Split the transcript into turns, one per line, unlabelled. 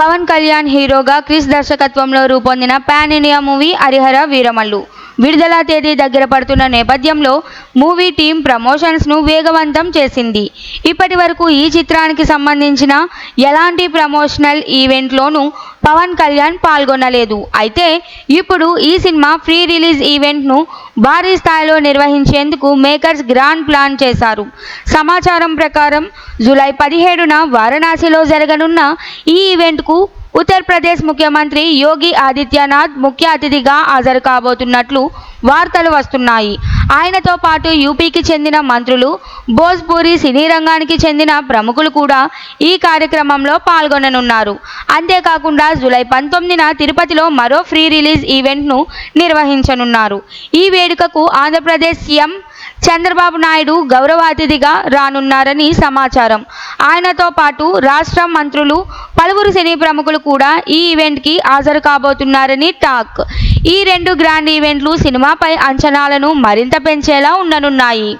పవన్ కళ్యాణ్ హీరోగా క్రిస్ దర్శకత్వంలో రూపొందిన pan India movie Harihara Veeramallu. విడుదల తేదీ దగ్గర పడుతున్న నేపథ్యంలో మూవీ టీం ప్రమోషన్స్ను వేగవంతం చేసింది. ఇప్పటి వరకు ఈ చిత్రానికి సంబంధించిన ఎలాంటి ప్రమోషనల్ ఈవెంట్లోనూ పవన్ కళ్యాణ్ పాల్గొనలేదు. అయితే ఇప్పుడు ఈ సినిమా ప్రీ రిలీజ్ ఈవెంట్ను భారీ స్థాయిలో నిర్వహించేందుకు మేకర్స్ గ్రాండ్ ప్లాన్ చేశారు. సమాచారం ప్రకారం జూలై పదిహేడున వారణాసిలో జరగనున్న ఈ ఈవెంట్కు ఉత్తరప్రదేశ్ ముఖ్యమంత్రి యోగి ఆదిత్యనాథ్ ముఖ్య అతిథిగా హాజరు కాబోతున్నట్లు వార్తలు వస్తున్నాయి. ఆయనతో పాటు యూపీకి చెందిన మంత్రులు భోజ్పూరి సినీ రంగానికి చెందిన ప్రముఖులు కూడా ఈ కార్యక్రమంలో పాల్గొననున్నారు. అంతేకాకుండా జూలై పంతొమ్మిదిన తిరుపతిలో మరో ఫ్రీ రిలీజ్ ఈవెంట్ను నిర్వహించనున్నారు. ఈ వేడుకకు ఆంధ్రప్రదేశ్ సీఎం చంద్రబాబు నాయుడు గౌరవ అతిథిగా రానున్నారని సమాచారం. ఆయనతో పాటు రాష్ట్ర మంత్రులు పలువురు సినీ ప్రముఖులు కూడా ఈ ఈవెంట్కి హాజరు కాబోతున్నారని టాక్. ఈ రెండు గ్రాండ్ ఈవెంట్లు సినిమాపై అంచనాలను మరింత పెంచేలా ఉండనున్నాయి.